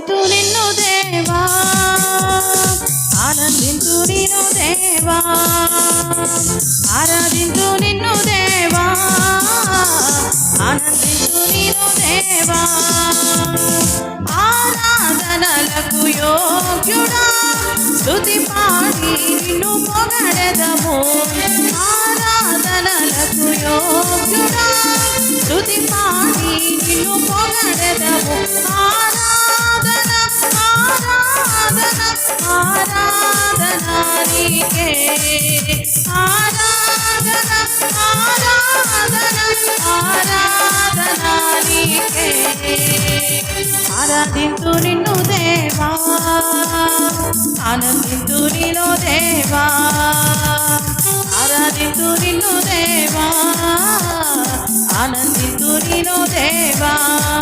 ఆనందించు నిన్ను దేవా. ఆనందించు నిన్ను దేవా. ఆరాధించు నిన్ను దేవా. ఆనందించు నిన్ను దేవా. ఆరాధనలకు యోగ్యుడా. స్థుతి పాడి నిన్ను పొగడదము. ఆరాధనలకు యోగ్యుడా. స్థుతి పాడి నిన్ను పొగడదము. ఆరా ఆరాధింతు నిన్ను దేవా. ఆనందింతు నిన్ను దేవా. ఆరాధింతు నిన్ను దేవా. ఆనందింతు నిన్ను దేవా.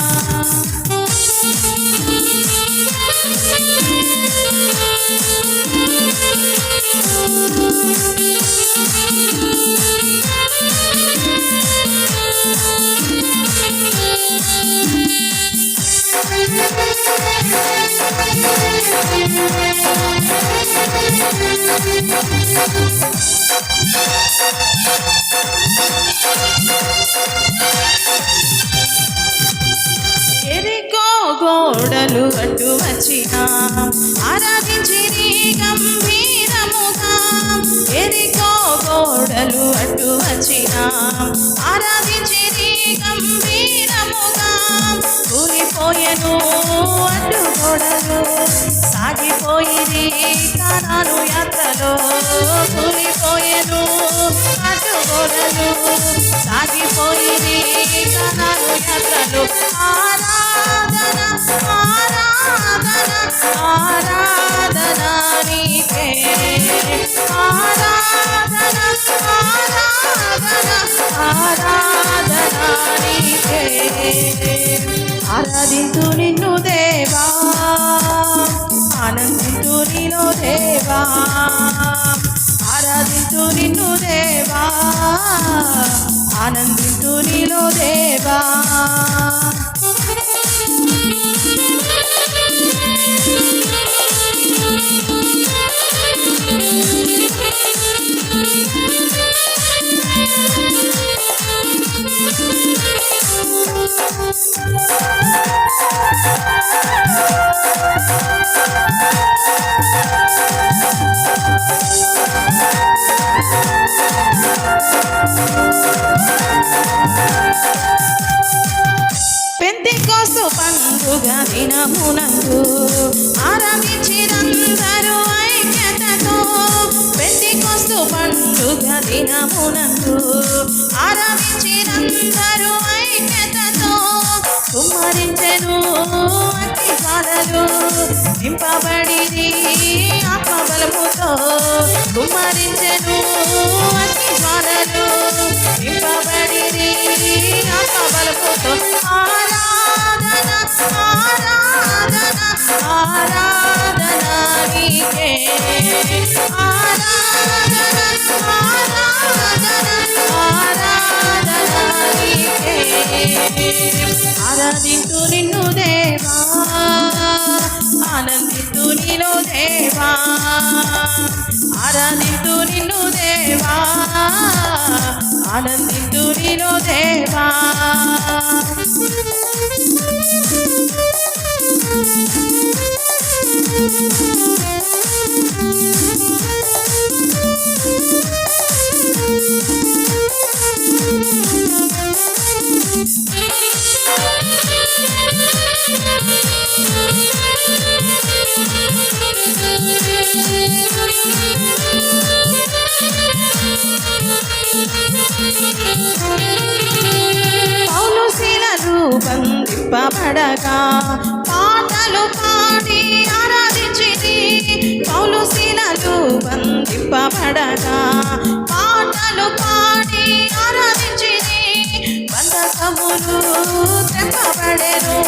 గోడలు అడ్డు వచ్చినా ఆరాధించి నీ గంభీరముగా. ఎరికో గోడలు అడ్డు వచ్చినా ఆరాధించి నీ గంభీరముగా. కూలిపోయను అడ్డు గోడలు సాగిపోయిరి కానాను యాత్రలో కూలిపోయేను అడ్డు సాగిపోయింది సాగిపోయిరి కానాను ఆరాధన ఆరాధన ఆరాధన నీకే. ఆరాధన ఆరాధన ఆరాధన నీకే. ఆరాధింతు ఆనందించు నీలో దేవా. పెంతికోసు పండుగ దినమునందు ఆరాధించిరందరూ ఐక్యతతో పెంతికోసు పండుగ దినమునందు ఆరాధించిరందరూ నింపబడిరి ఆత్మబలముతో కుమ్మరించెను అతి జ్వాలలు నింపబడిరి ఆత్మబలముతో ఆరాధన ఆరాధన ఆరాధన నీకే. ఆరాధన ఆరాధన ఆరాధన నీకే. ఆరాధింతు నిన్ను ఆరాధింతు నిన్ను దేవా. ఆనందింతు నిన్ను దేవా. బంధింపబడగా పాటలు పాడి ఆరాధించిరి పౌలు శీలలు బంధింపబడగా పాటలు పాడి ఆరాధించిరి బంధకములు తెప్పబడెను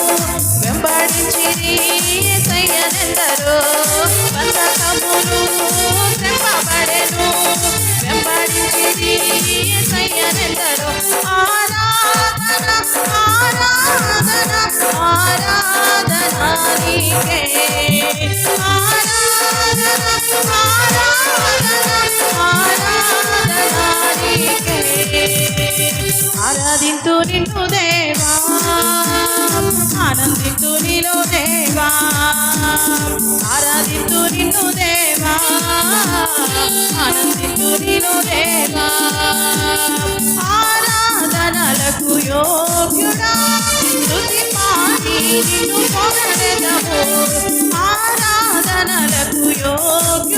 ఆరాధింతు నిన్ను దేవా. ఆనందింతు నిన్ను దేవా. ఆరాధింతు నిన్ను దేవా. ఆనందింతు నిన్ను దేవా. ఆరాధనలకు యోగ్యుడా. స్తుతి పాడి నిన్ను పొగడెదము ఆరాధనలకు యోగ్యుడా.